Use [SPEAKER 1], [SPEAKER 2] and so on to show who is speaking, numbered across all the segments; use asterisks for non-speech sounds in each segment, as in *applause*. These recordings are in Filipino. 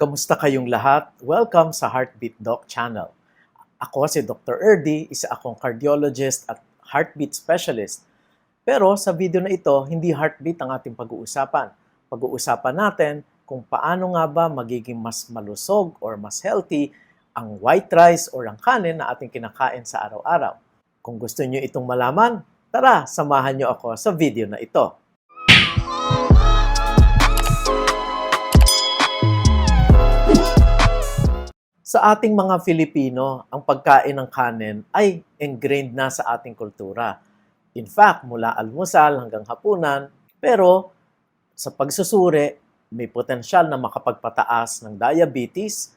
[SPEAKER 1] Kamusta kayong lahat? Welcome sa Heartbeat Doc Channel. Ako si Dr. Erdi, isa akong cardiologist at heartbeat specialist. Pero sa video na ito, hindi heartbeat ang ating pag-uusapan. Pag-uusapan natin kung paano nga ba magiging mas malusog or mas healthy ang white rice or ang kanin na ating kinakain sa araw-araw. Kung gusto nyo itong malaman, tara, samahan nyo ako sa video na ito. Sa ating mga Filipino, ang pagkain ng kanin ay ingrained na sa ating kultura. In fact, mula almusal hanggang hapunan, pero sa pagsusuri, may potensyal na makapagpataas ng diabetes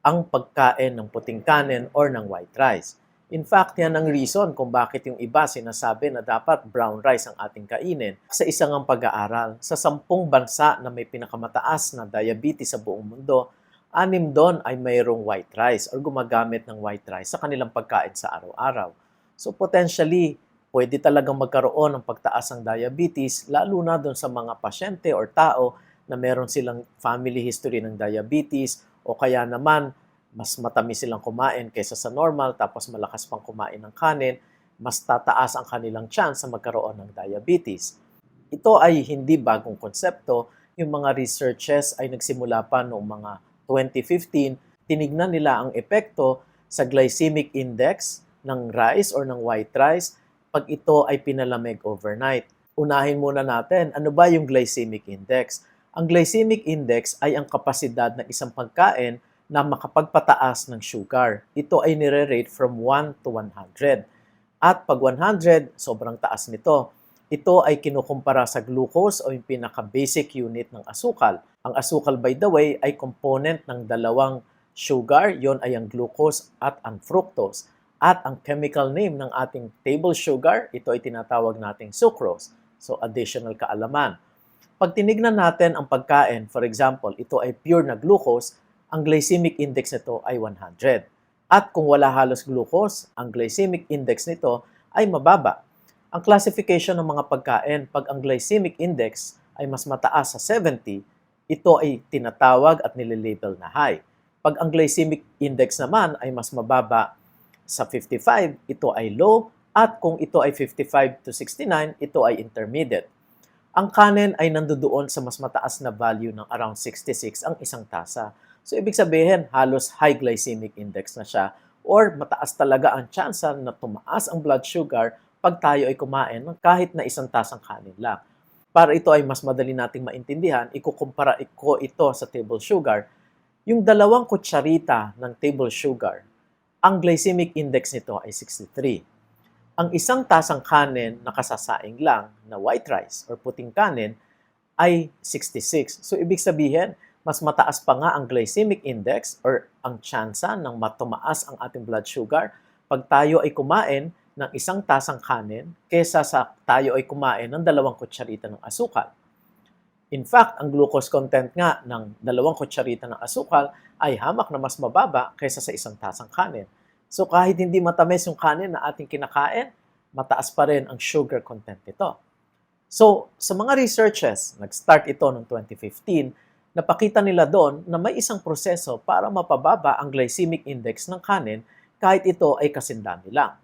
[SPEAKER 1] ang pagkain ng puting kanin or ng white rice. In fact, yan ang reason kung bakit yung iba sinasabi na dapat brown rice ang ating kainin. Sa isang ang pag-aaral, sa sampung bansa na may pinakamataas na diabetes sa buong mundo, anim doon ay mayroong white rice or gumagamit ng white rice sa kanilang pagkain sa araw-araw. So potentially, pwede talagang magkaroon ng pagtaas ng diabetes, lalo na doon sa mga pasyente or tao na meron silang family history ng diabetes o kaya naman mas matamis silang kumain kaysa sa normal tapos malakas pang kumain ng kanin, mas tataas ang kanilang chance na magkaroon ng diabetes. Ito ay hindi bagong konsepto. Yung mga researches ay nagsimula pa noong mga 2015, tinignan nila ang epekto sa glycemic index ng rice or ng white rice pag ito ay pinalamig overnight. Unahin muna natin, ano ba yung glycemic index? Ang glycemic index ay ang kapasidad ng isang pagkain na makapagpataas ng sugar. Ito ay nire-rate from 1 to 100. At pag 100, sobrang taas nito. Ito ay kinukumpara sa glucose o yung pinaka-basic unit ng asukal. Ang asukal, by the way, ay component ng dalawang sugar. Yon ay ang glucose at ang fructose. At ang chemical name ng ating table sugar, ito ay tinatawag nating sucrose. So, additional kaalaman. Pag tinignan natin ang pagkain, for example, ito ay pure na glucose, ang glycemic index nito ay 100. At kung wala halos glucose, ang glycemic index nito ay mababa. Ang classification ng mga pagkain, pag ang glycemic index ay mas mataas sa 70, ito ay tinatawag at nililabel na high. Pag ang glycemic index naman ay mas mababa sa 55, ito ay low. At kung ito ay 55 to 69, ito ay intermediate. Ang kanin ay nandoon sa mas mataas na value ng around 66 ang isang tasa. So, ibig sabihin, halos high glycemic index na siya or mataas talaga ang tsansa na tumaas ang blood sugar pag tayo ay kumain ng kahit na isang tasang kanin lang. Para ito ay mas madali nating maintindihan, ikukumpara ko ito sa table sugar. Yung dalawang kutsarita ng table sugar, ang glycemic index nito ay 63. Ang isang tasang kanin na kasasaing lang na white rice or puting kanin ay 66. So, ibig sabihin, mas mataas pa nga ang glycemic index or ang tsansa ng matumaas ang ating blood sugar pag tayo ay kumain ng isang tasang kanin kesa sa tayo ay kumain ng dalawang kutsarita ng asukal. In fact, ang glucose content nga ng dalawang kutsarita ng asukal ay hamak na mas mababa kaysa sa isang tasang kanin. So kahit hindi matamis yung kanin na ating kinakain, mataas pa rin ang sugar content nito. So, sa mga researches, nag-start ito noong 2015, napakita nila doon na may isang proseso para mapababa ang glycemic index ng kanin kahit ito ay kasindami lang.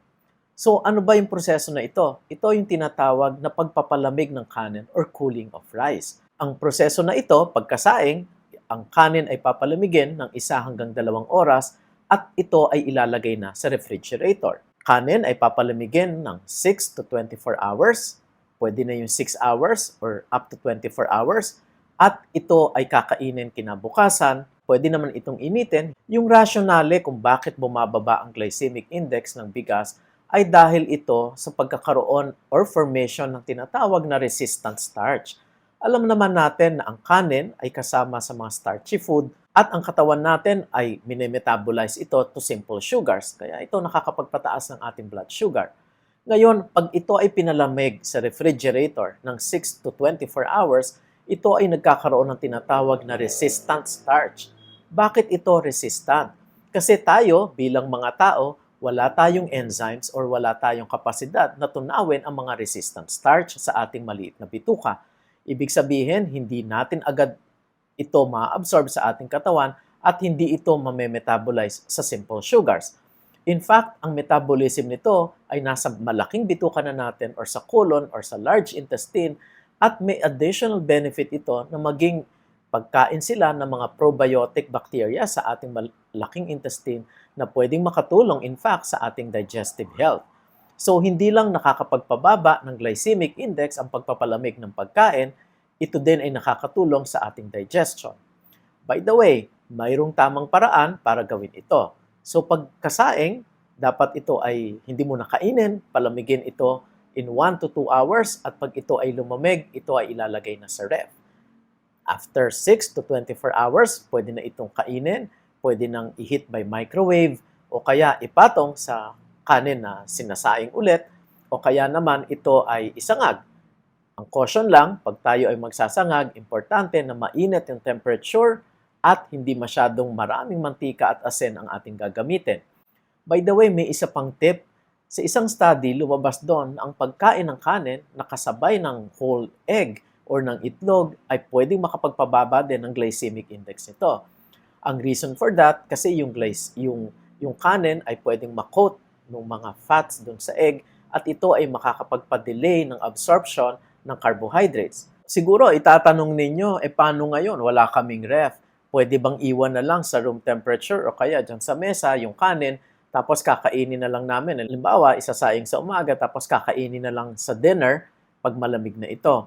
[SPEAKER 1] So ano ba yung proseso na ito? Ito yung tinatawag na pagpapalamig ng kanin or cooling of rice. Ang proseso na ito, pagkasaing, ang kanin ay papalamigin ng isa hanggang dalawang oras at ito ay ilalagay na sa refrigerator. Kanin ay papalamigin ng 6 to 24 hours. Pwede na yung 6 hours or up to 24 hours at ito ay kakainin kinabukasan, pwede naman itong initin. Yung rationale kung bakit bumababa ang glycemic index ng bigas ay dahil ito sa pagkakaroon or formation ng tinatawag na resistant starch. Alam naman natin na ang kanin ay kasama sa mga starchy food at ang katawan natin ay minimetabolize ito to simple sugars. Kaya ito nakakapagpataas ng ating blood sugar. Ngayon, pag ito ay pinalamig sa refrigerator ng 6 to 24 hours, ito ay nagkakaroon ng tinatawag na resistant starch. Bakit ito resistant? Kasi tayo bilang mga tao, wala tayong enzymes or wala tayong kapasidad na tunawin ang mga resistant starch sa ating maliit na bituka. Ibig sabihin, hindi natin agad ito ma-absorb sa ating katawan at hindi ito mame-metabolize sa simple sugars. In fact, ang metabolism nito ay nasa malaking bituka na natin or sa colon or sa large intestine at may additional benefit ito na maging pagkain sila ng mga probiotic bacteria sa ating malaking intestine na pwedeng makatulong in fact sa ating digestive health. So hindi lang nakakapagpababa ng glycemic index ang pagpapalamig ng pagkain, ito din ay nakakatulong sa ating digestion. By the way, mayroong tamang paraan para gawin ito. So pagkasaing, dapat ito ay hindi mo nakainin, palamigin ito in 1 to 2 hours at pag ito ay lumamig, ito ay ilalagay na sa ref. After 6 to 24 hours, pwede na itong kainin, pwede nang i-heat by microwave o kaya ipatong sa kanin na sinasaing ulit o kaya naman ito ay isangag. Ang caution lang, pag tayo ay magsasangag, importante na mainit yung temperature at hindi masyadong maraming mantika at asin ang ating gagamitin. By the way, may isa pang tip. Sa isang study, lumabas doon ang pagkain ng kanin nakasabay ng whole egg or ng itlog ay pwedeng makapagpababa din ng glycemic index nito. Ang reason for that, kasi yung, glyc- yung, yung kanin ay pwedeng makot ng mga fats doon sa egg at ito ay makakapagpa-delay ng absorption ng carbohydrates. Siguro itatanong ninyo, eh paano ngayon? Wala kaming ref. Pwede bang iwan na lang sa room temperature o kaya dyan sa mesa yung kanin tapos kakainin na lang namin. Halimbawa, isasaing sa umaga tapos kakainin na lang sa dinner pag malamig na ito.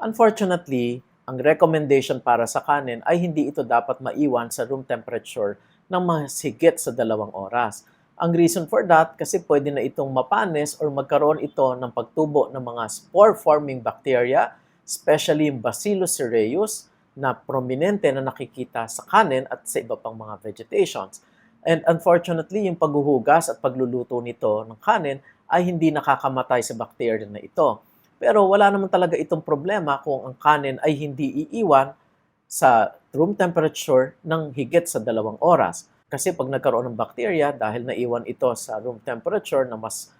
[SPEAKER 1] Unfortunately, ang recommendation para sa kanin ay hindi ito dapat maiwan sa room temperature ng mas higit sa dalawang oras. Ang reason for that, kasi pwede na itong mapanis or magkaroon ito ng pagtubo ng mga spore-forming bacteria, especially yung Bacillus cereus, na prominente na nakikita sa kanin at sa iba pang mga vegetations. And unfortunately, yung paghuhugas at pagluluto nito ng kanin ay hindi nakakamatay sa bacteria na ito. Pero wala naman talaga itong problema kung ang kanin ay hindi iiwan sa room temperature ng higit sa dalawang oras. Kasi pag nagkaroon ng bacteria, dahil naiwan ito sa room temperature na mas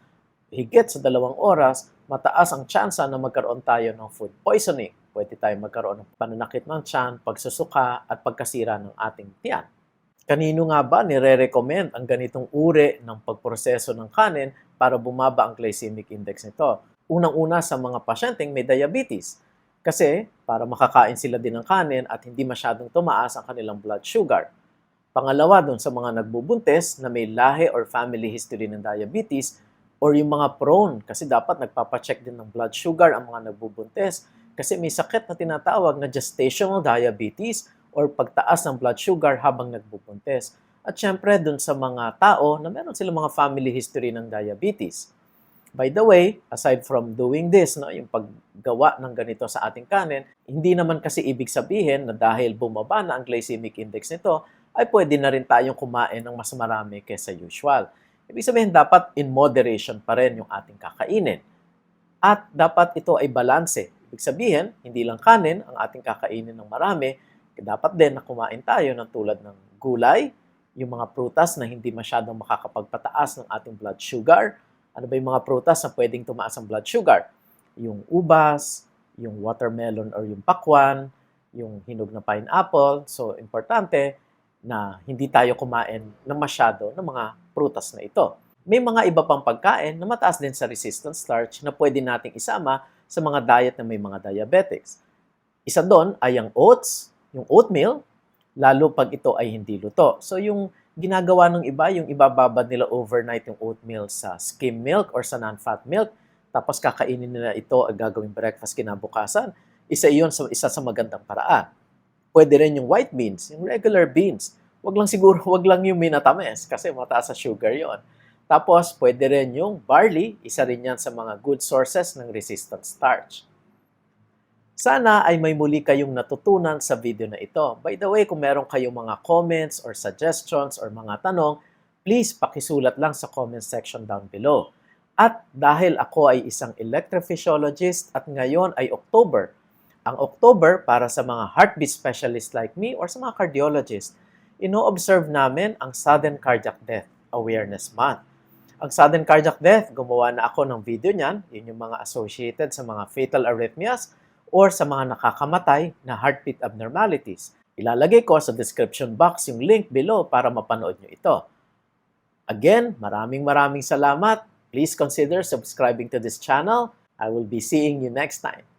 [SPEAKER 1] higit sa dalawang oras, mataas ang tsansa na magkaroon tayo ng food poisoning. Pwede tayo magkaroon ng pananakit ng tiyan, pagsusuka, at pagkasira ng ating tiyan. Kanino nga ba nire-recommend ang ganitong uri ng pagproseso ng kanin para bumaba ang glycemic index nito? Unang-una sa mga pasyenteng may diabetes. Kasi para makakain sila din ng kanin at hindi masyadong tumaas ang kanilang blood sugar. Pangalawa, dun sa mga nagbubuntis na may lahi or family history ng diabetes or yung mga prone kasi dapat nagpapacheck din ng blood sugar ang mga nagbubuntis kasi may sakit na tinatawag na gestational diabetes or pagtaas ng blood sugar habang nagbubuntis. At syempre, dun sa mga tao na meron silang mga family history ng diabetes. By the way, aside from doing this, no, yung paggawa ng ganito sa ating kanin, hindi naman kasi ibig sabihin na dahil bumaba na ang glycemic index nito, ay pwede na rin tayong kumain ng mas marami kaysa usual. Ibig sabihin, dapat in moderation pa rin yung ating kakainin. At dapat ito ay balanse. Ibig sabihin, hindi lang kanin ang ating kakainin ng marami, dapat din na kumain tayo ng tulad ng gulay, yung mga prutas na hindi masyadong makakapagpataas ng ating blood sugar. Ano ba yung mga prutas na pwedeng tumaas ang blood sugar? Yung ubas, yung watermelon or yung pakwan, yung hinog na pineapple. So, importante na hindi tayo kumain ng masyado ng mga prutas na ito. May mga iba pang pagkain na mataas din sa resistant starch na pwede nating isama sa mga diet na may mga diabetics. Isa doon ay ang oats, yung oatmeal, lalo pag ito ay hindi luto. So yung ginagawa ng iba, yung ibababad nila overnight yung oatmeal sa skim milk or sa non-fat milk, tapos kakainin nila ito at gagawing breakfast kinabukasan, isa iyon sa isa sa magandang paraan. Pwede rin yung white beans, yung regular beans. Wag lang siguro, *laughs* wag lang yung minatamis kasi mataas sa sugar yon. Tapos, pwede rin yung barley, isa rin yan sa mga good sources ng resistant starch. Sana ay may muli kayong natutunan sa video na ito. By the way, kung meron kayong mga comments or suggestions or mga tanong, please pakisulat lang sa comment section down below. At dahil ako ay isang electrophysiologist at ngayon ay October, ang October para sa mga heartbeat specialist like me or sa mga cardiologist, ino-observe namin ang Sudden Cardiac Death Awareness Month. Ang sudden cardiac death, gumawa na ako ng video niyan. Yun yung mga associated sa mga fatal arrhythmias or sa mga nakakamatay na heartbeat abnormalities. Ilalagay ko sa description box yung link below para mapanood nyo ito. Again, maraming maraming salamat. Please consider subscribing to this channel. I will be seeing you next time.